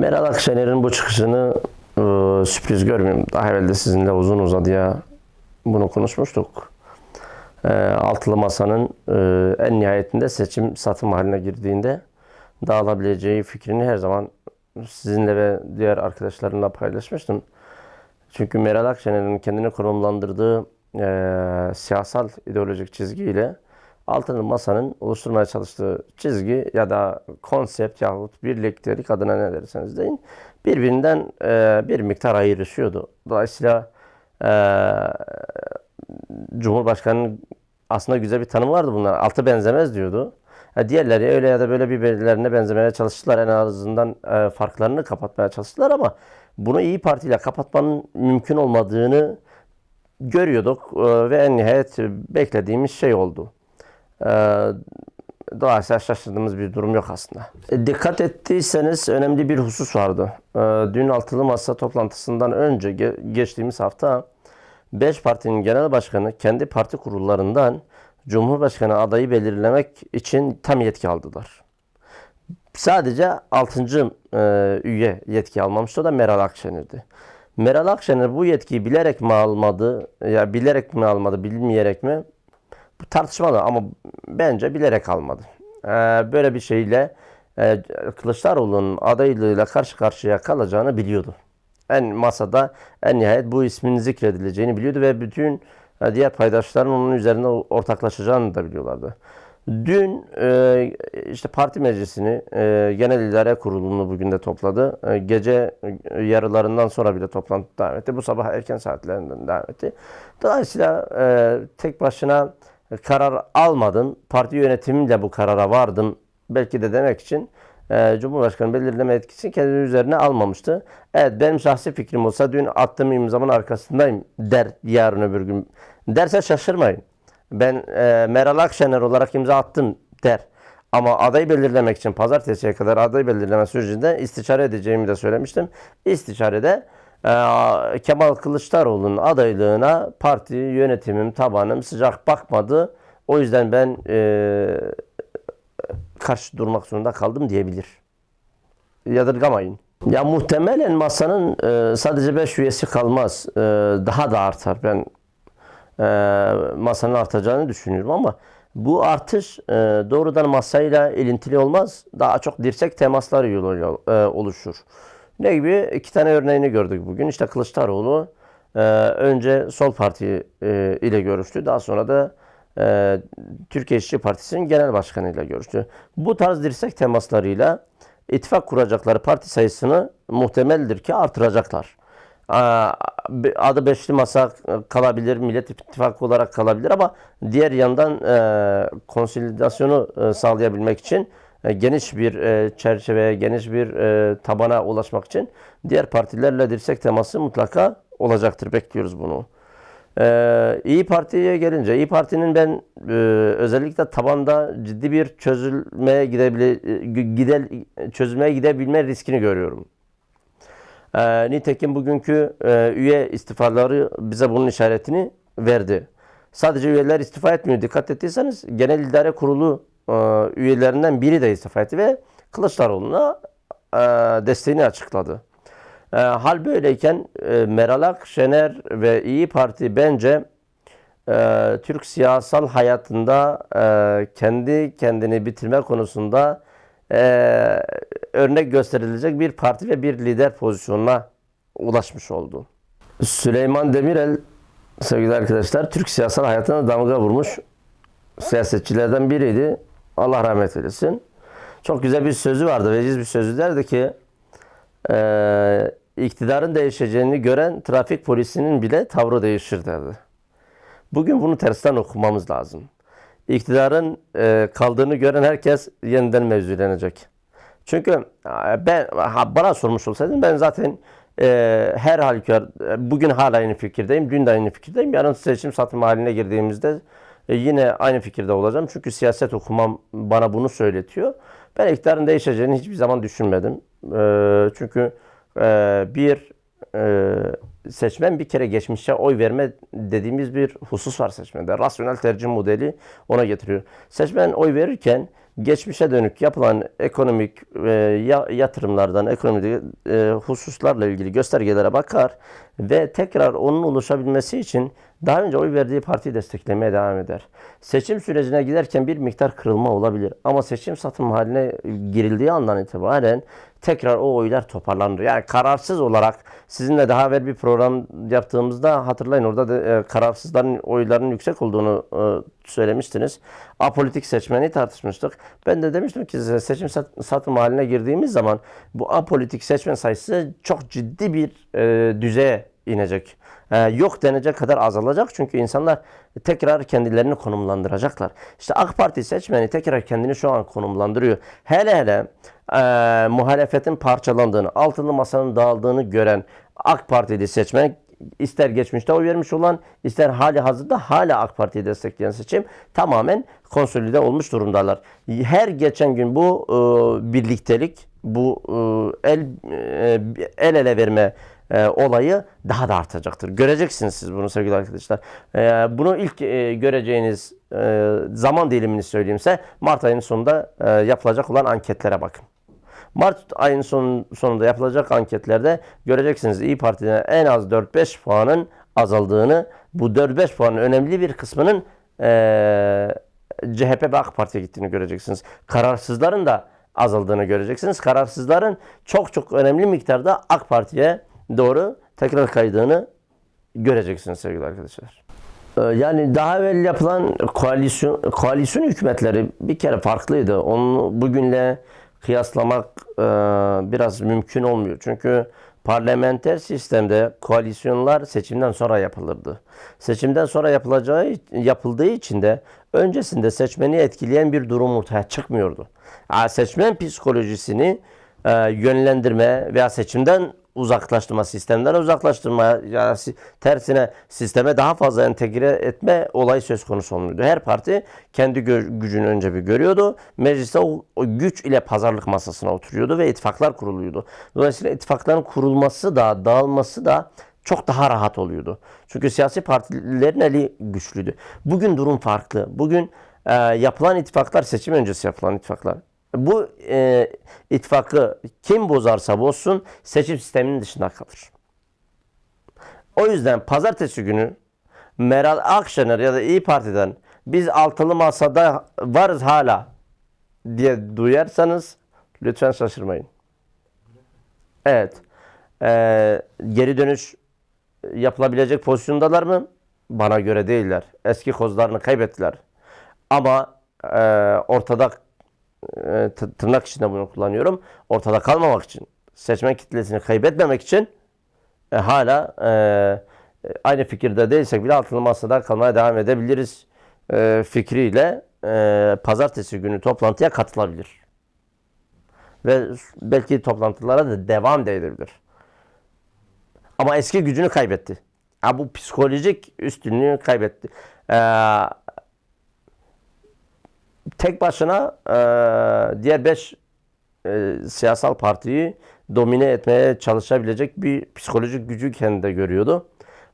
Meral Akşener'in bu çıkışını e, sürpriz görmüyorum. Daha evvel de sizinle uzun uzadıya bunu konuşmuştuk. E, altılı Masa'nın e, en nihayetinde seçim satım haline girdiğinde dağılabileceği fikrini her zaman sizinle ve diğer arkadaşlarımla paylaşmıştım. Çünkü Meral Akşener'in kendini konumlandırdığı e, siyasal ideolojik çizgiyle Altılı Masa'nın oluşturmaya çalıştığı çizgi ya da konsept yahut birliktelik adına ne derseniz deyin birbirinden e, bir miktar ayrışıyordu. Dolayısıyla e, Cumhurbaşkanı'nın aslında güzel bir tanımı vardı bunlar. Altı benzemez diyordu. Ha, diğerleri öyle ya da böyle birbirlerine benzemeye çalıştılar. En azından e, farklarını kapatmaya çalıştılar ama bunu İyi Parti kapatmanın mümkün olmadığını görüyorduk e, ve en nihayet beklediğimiz şey oldu. E, dolayısıyla şaşırdığımız bir durum yok aslında. E, dikkat ettiyseniz önemli bir husus vardı. E, dün altılı masa toplantısından önce ge- geçtiğimiz hafta 5 partinin genel başkanı kendi parti kurullarından Cumhurbaşkanı adayı belirlemek için tam yetki aldılar. Sadece 6. E, üye yetki almamıştı o da Meral Akşener'di. Meral Akşener bu yetkiyi bilerek mi almadı ya bilerek mi almadı bilmeyerek mi bu tartışmalı ama bence bilerek almadı. E, böyle bir şeyle e, Kılıçdaroğlu'nun adaylığıyla karşı karşıya kalacağını biliyordu. En masada en nihayet bu ismin zikredileceğini biliyordu ve bütün e, diğer paydaşların onun üzerinde ortaklaşacağını da biliyorlardı. Dün e, işte parti meclisini, e, genel idare kurulunu bugün de topladı. Gece yarılarından sonra bile toplantı devam etti. Bu sabah erken saatlerinden devam etti. Dolayısıyla e, tek başına karar almadım. Parti yönetimiyle bu karara vardım. Belki de demek için e, Cumhurbaşkanı belirleme etkisini kendi üzerine almamıştı. Evet benim şahsi fikrim olsa dün attığım imzamın arkasındayım der yarın öbür gün. Derse şaşırmayın. Ben e, Meral Akşener olarak imza attım der. Ama adayı belirlemek için pazartesiye kadar aday belirleme sürecinde istişare edeceğimi de söylemiştim. İstişarede Kemal Kılıçdaroğlu'nun adaylığına parti yönetimim, tabanım sıcak bakmadı. O yüzden ben e, karşı durmak zorunda kaldım diyebilir. Yadırgamayın. Ya muhtemelen masanın e, sadece 5 üyesi kalmaz. E, daha da artar. Ben e, masanın artacağını düşünüyorum ama bu artış e, doğrudan masayla ilintili olmaz. Daha çok dirsek temasları yoluyla e, oluşur. Ne gibi? İki tane örneğini gördük bugün. İşte Kılıçdaroğlu e, önce Sol Parti e, ile görüştü. Daha sonra da e, Türkiye İşçi Partisi'nin genel başkanı ile görüştü. Bu tarz dirsek temaslarıyla ittifak kuracakları parti sayısını muhtemeldir ki artıracaklar. Adı beşli masa kalabilir, Millet İttifakı olarak kalabilir ama diğer yandan e, konsolidasyonu e, sağlayabilmek için geniş bir e, çerçeveye, geniş bir e, tabana ulaşmak için diğer partilerle dirsek teması mutlaka olacaktır. Bekliyoruz bunu. İyi Parti'ye gelince, İyi Parti'nin ben e, özellikle tabanda ciddi bir çözülmeye gidebile, gide, çözülmeye gidebilme riskini görüyorum. Nitekim bugünkü e, üye istifaları bize bunun işaretini verdi. Sadece üyeler istifa etmiyor. Dikkat ettiyseniz Genel İdare Kurulu e, üyelerinden biri de istifa etti ve Kılıçdaroğlu'na e, desteğini açıkladı. E, hal böyleyken e, Meral Akşener ve İyi Parti bence e, Türk siyasal hayatında e, kendi kendini bitirme konusunda e, örnek gösterilecek bir parti ve bir lider pozisyonuna ulaşmış oldu. Süleyman Demirel sevgili arkadaşlar Türk siyasal hayatına damga vurmuş siyasetçilerden biriydi. Allah rahmet eylesin. Çok güzel bir sözü vardı. Veciz bir sözü derdi ki e, iktidarın değişeceğini gören trafik polisinin bile tavrı değişir derdi. Bugün bunu tersten okumamız lazım. İktidarın e, kaldığını gören herkes yeniden mevzulenecek. Çünkü e, ben bana sormuş olsaydın ben zaten e, her halükarda bugün hala aynı fikirdeyim, dün de aynı fikirdeyim. Yarın seçim satım haline girdiğimizde e, yine aynı fikirde olacağım. Çünkü siyaset okumam bana bunu söyletiyor. Ben iktidarın değişeceğini hiçbir zaman düşünmedim. E, çünkü e, bir seçmen bir kere geçmişe oy verme dediğimiz bir husus var seçmende. Rasyonel tercih modeli ona getiriyor. Seçmen oy verirken geçmişe dönük yapılan ekonomik ya- yatırımlardan, ekonomik hususlarla ilgili göstergelere bakar ve tekrar onun oluşabilmesi için daha önce oy verdiği partiyi desteklemeye devam eder. Seçim sürecine giderken bir miktar kırılma olabilir ama seçim satım haline girildiği andan itibaren tekrar o oylar toparlanır. Yani kararsız olarak sizinle daha evvel bir program yaptığımızda hatırlayın orada da e, kararsızların oylarının yüksek olduğunu e, söylemiştiniz. Apolitik seçmeni tartışmıştık. Ben de demiştim ki size seçim sat- satım haline girdiğimiz zaman bu apolitik seçmen sayısı çok ciddi bir e, düzeye inecek. E, yok denecek kadar azalacak çünkü insanlar tekrar kendilerini konumlandıracaklar. İşte AK Parti seçmeni tekrar kendini şu an konumlandırıyor. Hele hele e, muhalefetin parçalandığını, altılı masanın dağıldığını gören AK Partili seçmen ister geçmişte oy vermiş olan ister hali hazırda hala AK Parti'yi destekleyen seçim tamamen konsolide olmuş durumdalar. Her geçen gün bu e, birliktelik, bu e, el e, el ele verme e, olayı daha da artacaktır. Göreceksiniz siz bunu sevgili arkadaşlar. E, bunu ilk e, göreceğiniz e, zaman dilimini söyleyeyimse Mart ayının sonunda e, yapılacak olan anketlere bakın. Mart ayının son, sonunda yapılacak anketlerde göreceksiniz İyi Parti'den en az 4-5 puanın azaldığını, bu 4-5 puanın önemli bir kısmının eee CHP ve AK Parti'ye gittiğini göreceksiniz. Kararsızların da azaldığını göreceksiniz. Kararsızların çok çok önemli miktarda AK Parti'ye doğru tekrar kaydığını göreceksiniz sevgili arkadaşlar. Ee, Yani daha evvel yapılan koalisyon koalisyon hükümetleri bir kere farklıydı. Onu bugünle kıyaslamak e, biraz mümkün olmuyor. Çünkü parlamenter sistemde koalisyonlar seçimden sonra yapılırdı. Seçimden sonra yapılacağı yapıldığı için de öncesinde seçmeni etkileyen bir durum ortaya çıkmıyordu. Seçmen psikolojisini e, yönlendirme veya seçimden uzaklaştırma, sistemden uzaklaştırma, yani si- tersine sisteme daha fazla entegre etme olayı söz konusu olmuyordu. Her parti kendi gücünü önce bir görüyordu. Mecliste o, o güç ile pazarlık masasına oturuyordu ve ittifaklar kuruluyordu. Dolayısıyla ittifakların kurulması da, dağılması da çok daha rahat oluyordu. Çünkü siyasi partilerin eli güçlüydü. Bugün durum farklı. Bugün e, yapılan ittifaklar seçim öncesi yapılan ittifaklar. Bu e, ittifakı kim bozarsa bozsun seçim sisteminin dışında kalır. O yüzden pazartesi günü Meral Akşener ya da İyi Parti'den biz altılı masada varız hala diye duyarsanız lütfen şaşırmayın. Evet. Ee, geri dönüş yapılabilecek pozisyondalar mı? Bana göre değiller. Eski kozlarını kaybettiler. Ama e, ortada e, tırnak içinde bunu kullanıyorum. Ortada kalmamak için, seçmen kitlesini kaybetmemek için e, hala e, e, aynı fikirde değilsek bile altılı masada kalmaya devam edebiliriz e, fikriyle e, pazartesi günü toplantıya katılabilir. Ve belki toplantılara da devam da edebilir. Ama eski gücünü kaybetti. Ha, bu psikolojik üstünlüğü kaybetti. Ee, tek başına e, diğer beş e, siyasal partiyi domine etmeye çalışabilecek bir psikolojik gücü kendinde görüyordu.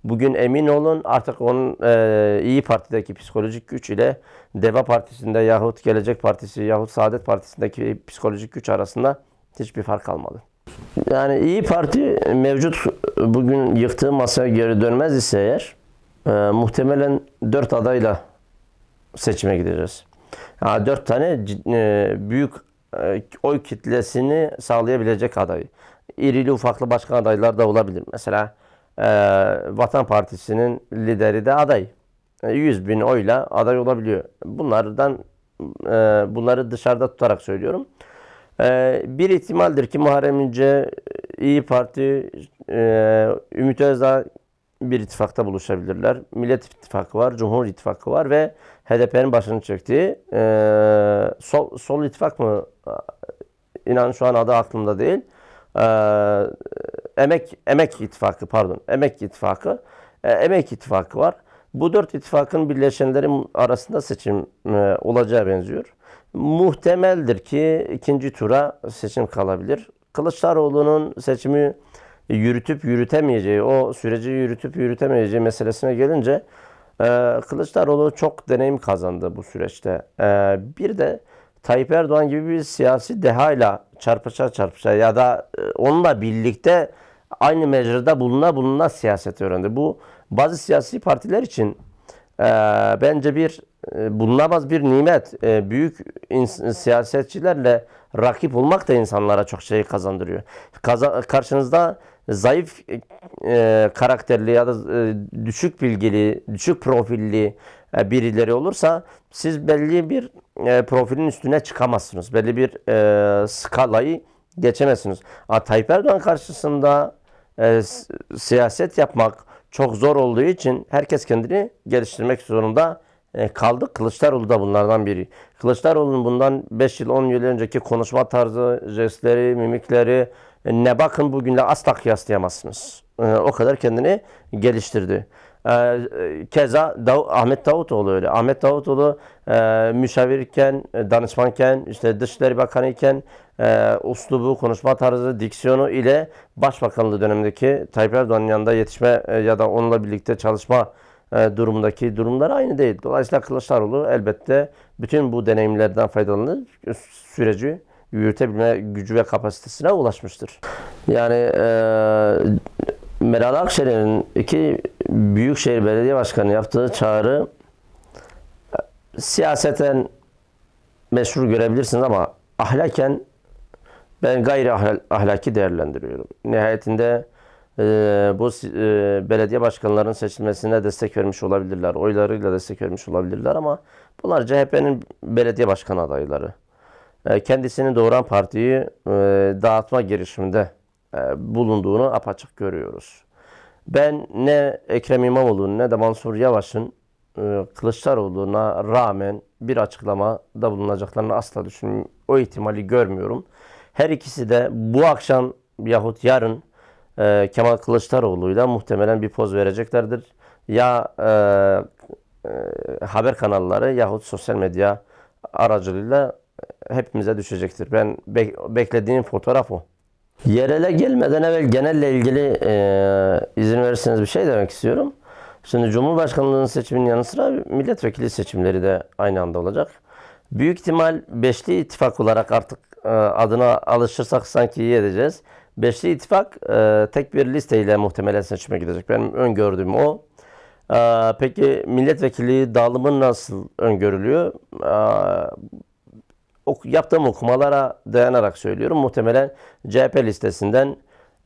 Bugün emin olun artık onun e, İyi Parti'deki psikolojik güç ile Deva Partisi'nde yahut Gelecek Partisi yahut Saadet Partisi'ndeki psikolojik güç arasında hiçbir fark kalmadı. Yani İyi Parti mevcut bugün yıktığı masaya geri dönmez ise eğer e, muhtemelen dört adayla seçime gideceğiz. Dört tane e, büyük e, oy kitlesini sağlayabilecek aday. İrili ufaklı başka adaylar da olabilir. Mesela e, Vatan Partisi'nin lideri de aday. E, 100 bin oyla aday olabiliyor. Bunlardan bunları dışarıda tutarak söylüyorum. Bir ihtimaldir ki Muharrem İnce, İyi Parti, Ümit Özdağ bir ittifakta buluşabilirler. Millet İttifakı var, Cumhur İttifakı var ve HDP'nin başını çektiği e, sol, sol ittifak mı? İnan şu an adı aklımda değil. E, Emek Emek İttifakı pardon. Emek İttifakı. E, Emek İttifakı var. Bu dört ittifakın birleşenlerin arasında seçim e, olacağı benziyor. Muhtemeldir ki ikinci tura seçim kalabilir. Kılıçdaroğlu'nun seçimi yürütüp yürütemeyeceği, o süreci yürütüp yürütemeyeceği meselesine gelince e, Kılıçdaroğlu çok deneyim kazandı bu süreçte. E, bir de Tayyip Erdoğan gibi bir siyasi dehayla çarpışa çarpışa ya da e, onunla birlikte aynı mecrada buluna buluna siyaset öğrendi. Bu bazı siyasi partiler için e, bence bir e, bulunamaz bir nimet. E, büyük siyasetçilerle rakip olmak da insanlara çok şey kazandırıyor. Kaza- karşınızda zayıf e, karakterli ya da e, düşük bilgili, düşük profilli e, birileri olursa siz belli bir e, profilin üstüne çıkamazsınız. Belli bir e, skalayı geçemezsiniz. Ama Tayyip Erdoğan karşısında e, siyaset yapmak çok zor olduğu için herkes kendini geliştirmek zorunda e, kaldı. Kılıçdaroğlu da bunlardan biri. Kılıçdaroğlu'nun bundan 5 yıl 10 yıl önceki konuşma tarzı, jestleri, mimikleri ne bakın bugünle asla kıyaslayamazsınız. E, o kadar kendini geliştirdi. E, e, Keza Dav- Ahmet Davutoğlu öyle. Ahmet Davutoğlu e, müşavirken, e, danışmanken, işte Dışişleri Bakanı iken e, uslubu, konuşma tarzı, diksiyonu ile Başbakanlığı dönemindeki Tayyip Erdoğan'ın yanında yetişme e, ya da onunla birlikte çalışma e, durumundaki durumlar aynı değil. Dolayısıyla Kılıçdaroğlu elbette bütün bu deneyimlerden faydalanıp süreci yürütebilme gücü ve kapasitesine ulaşmıştır. Yani e, Meral Akşener'in iki Büyükşehir Belediye Başkanı yaptığı çağrı siyaseten meşru görebilirsiniz ama ahlaken ben gayri ahl- ahlaki değerlendiriyorum. Nihayetinde e, bu e, belediye başkanlarının seçilmesine destek vermiş olabilirler. Oylarıyla destek vermiş olabilirler ama bunlar CHP'nin belediye başkan adayları. E, kendisini doğuran partiyi e, dağıtma girişiminde e, bulunduğunu apaçık görüyoruz. Ben ne Ekrem İmamoğlu'nun ne de Mansur Yavaş'ın Kılıçdaroğlu'na rağmen bir açıklama da bulunacaklarını asla düşünmüyorum. O ihtimali görmüyorum. Her ikisi de bu akşam yahut yarın e, Kemal Kılıçdaroğlu'yla muhtemelen bir poz vereceklerdir. Ya e, e, haber kanalları yahut sosyal medya aracılığıyla hepimize düşecektir. Ben bek- beklediğim fotoğraf o. Yerele gelmeden evvel genelle ilgili e, izin verirseniz bir şey demek istiyorum. Şimdi Cumhurbaşkanlığının seçiminin yanı sıra milletvekili seçimleri de aynı anda olacak. Büyük ihtimal Beşli İttifak olarak artık e, adına alışırsak sanki iyi edeceğiz. Beşli İttifak e, tek bir listeyle muhtemelen seçime gidecek. Benim öngördüğüm o. E, peki milletvekili dağılımı nasıl öngörülüyor? E, yaptığım okumalara dayanarak söylüyorum. Muhtemelen CHP listesinden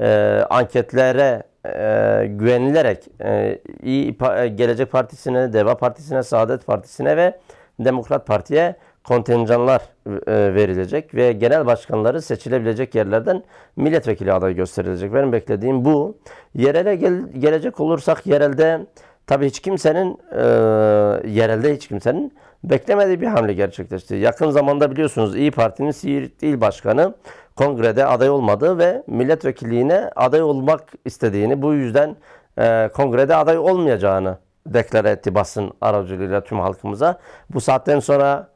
e, anketlere e, güvenilerek e, İyi e, Gelecek Partisi'ne, Deva Partisi'ne, Saadet Partisi'ne ve Demokrat Parti'ye kontenjanlar e, verilecek ve genel başkanları seçilebilecek yerlerden milletvekili adayı gösterilecek. Benim beklediğim bu. Yerele gel- gelecek olursak yerelde Tabii hiç kimsenin e, yerelde hiç kimsenin beklemediği bir hamle gerçekleşti. Yakın zamanda biliyorsunuz İyi Parti'nin Siirt İl Başkanı kongrede aday olmadı ve milletvekilliğine aday olmak istediğini bu yüzden e, kongrede aday olmayacağını deklare etti basın aracılığıyla tüm halkımıza. Bu saatten sonra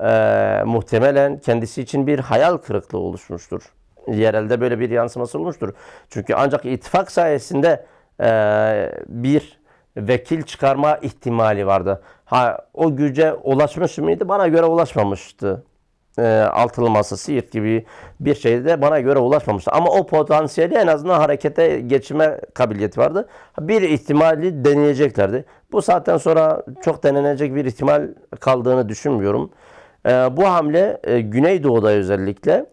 e, muhtemelen kendisi için bir hayal kırıklığı oluşmuştur. Yerelde böyle bir yansıması olmuştur. Çünkü ancak ittifak sayesinde e, bir vekil çıkarma ihtimali vardı. Ha o güce ulaşmış mıydı? Bana göre ulaşmamıştı. E, altılı masa, Siirt gibi bir şeyde bana göre ulaşmamıştı. Ama o potansiyeli en azından harekete geçme kabiliyeti vardı. Bir ihtimali deneyeceklerdi. Bu saatten sonra çok denenecek bir ihtimal kaldığını düşünmüyorum. E, bu hamle e, Güneydoğu'da özellikle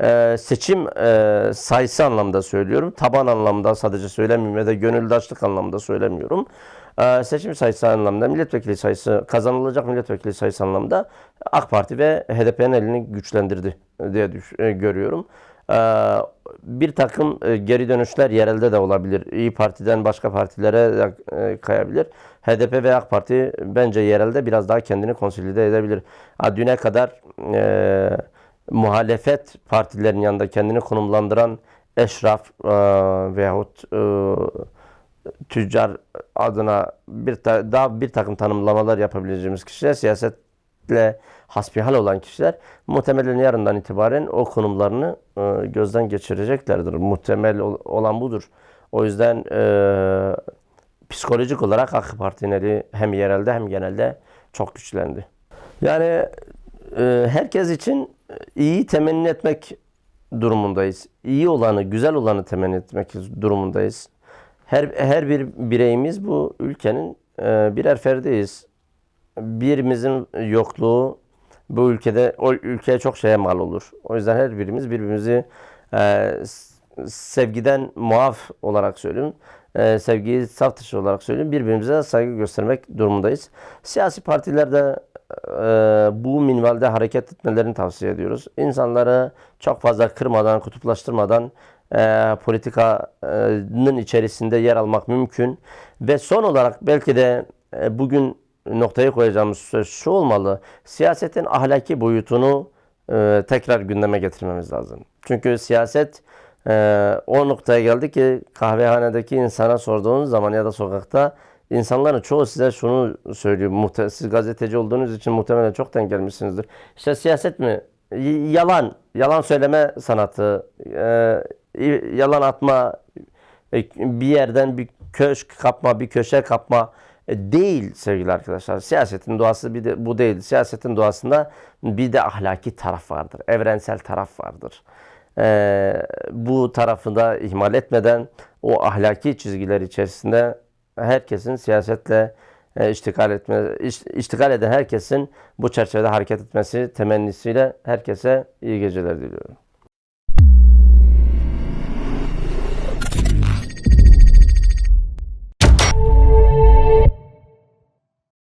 e, seçim e, sayısı anlamda söylüyorum. Taban anlamda sadece söylemiyorum ya da gönüldaşlık anlamda söylemiyorum. E, seçim sayısı anlamda, milletvekili sayısı, kazanılacak milletvekili sayısı anlamda AK Parti ve HDP'nin elini güçlendirdi diye düş- e, görüyorum. E, bir takım e, geri dönüşler yerelde de olabilir. İyi Parti'den başka partilere kayabilir. HDP ve AK Parti bence yerelde biraz daha kendini konsolide edebilir. Ha, düne kadar e, muhalefet partilerinin yanında kendini konumlandıran eşraf e, veyahut e, tüccar adına bir ta- daha bir takım tanımlamalar yapabileceğimiz kişiler siyasetle hasbihal olan kişiler muhtemelen yarından itibaren o konumlarını e, gözden geçireceklerdir. Muhtemel ol- olan budur. O yüzden e, psikolojik olarak AK Parti'nin hem yerelde hem genelde çok güçlendi. Yani e, herkes için iyi temenni etmek durumundayız. İyi olanı, güzel olanı temenni etmek durumundayız. Her her bir bireyimiz bu ülkenin e, birer ferdiyiz. Birimizin yokluğu bu ülkede o ülkeye çok şeye mal olur. O yüzden her birimiz birbirimizi e, sevgiden muaf olarak söylüyorum. E, sevgiyi saf dışı olarak söylüyorum. Birbirimize saygı göstermek durumundayız. Siyasi partiler de bu minvalde hareket etmelerini tavsiye ediyoruz. İnsanları çok fazla kırmadan, kutuplaştırmadan e, politikanın içerisinde yer almak mümkün. Ve son olarak belki de e, bugün noktaya koyacağımız söz şu olmalı. Siyasetin ahlaki boyutunu e, tekrar gündeme getirmemiz lazım. Çünkü siyaset e, o noktaya geldi ki kahvehanedeki insana sorduğunuz zaman ya da sokakta insanların çoğu size şunu söylüyor. Muhte- siz gazeteci olduğunuz için muhtemelen çok denk gelmişsinizdir. İşte siyaset mi? Y- Yalan, yalan söyleme sanatı, e, yalan atma, e, bir yerden bir köşk kapma, bir köşe kapma e, değil sevgili arkadaşlar. Siyasetin doğası bir de bu değil. Siyasetin doğasında bir de ahlaki taraf vardır. Evrensel taraf vardır. E, bu tarafı da ihmal etmeden o ahlaki çizgiler içerisinde herkesin siyasetle e, iştikal etme iş- iştikal eden herkesin bu çerçevede hareket etmesi temennisiyle herkese iyi geceler diliyorum.